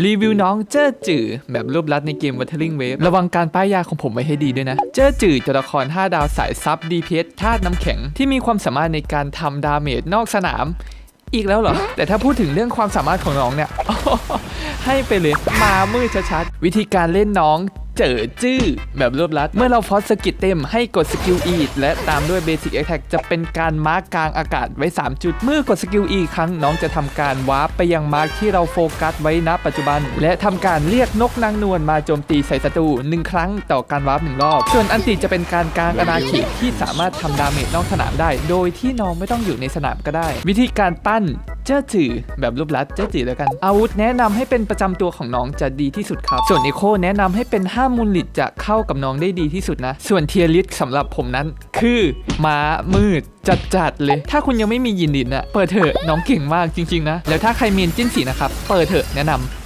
รีวิวน้องเจ้อจื่อแบบรูปลัดในเกม Wuthering Wave ระวังการป้ายยาของผมไว้ให้ดีด้วยนะ เจ้อจื่อตัวละคร 5 ดาวสายซับ DPS ธาตุน้ำแข็ง ที่มีความสามารถในการทำดาเมจนอกสนาม อีกแล้วเหรอ แต่ถ้าพูดถึงเรื่องความสามารถของน้องเนี่ยให้ไปเลยมามืดชัดๆวิธีการเล่นน้อง เจอจื้อแบบรวบลัด เมื่อเราฟอสสกิลเต็มให้กดสกิล E และตามด้วย Basic Attack จะเป็นการมาร์กกลางอากาศไว้ 3 จุด เมื่อกดสกิล E ครั้งน้องจะทำการวาร์ปไปยังมาร์กที่เราโฟกัสไว้ณปัจจุบัน และทำการเรียกนกนางนวลมาโจมตีใส่ศัตรูหนึ่งครั้งต่อการวาร์ปหนึ่งรอบ ส่วนอันติจะเป็นการกลางอาณาเขตที่สามารถทำดาเมจนอกสนามได้ โดยที่น้องไม่ต้องอยู่ในสนามก็ได้ วิธีการปั้น เจ้าจื่อแบบรูปลัดเจ้าจื่อแล้วกัน อาวุธแนะนำให้เป็นประจำตัวของน้องจะดีที่สุดครับ ส่วนเอโคแนะนำให้เป็น5มูลลิตจะเข้ากับน้องได้ดีที่สุดนะ ส่วนเทียริสสำหรับผมนั้น คือม้ามืดจัดๆเลย ถ้าคุณยังไม่มียินดินอะเปิดเถอะน้องเก่งมากจริง ๆ นะ แล้วถ้าใครเมนจิ้นสีนะครับ เปิดเถอะแนะนำ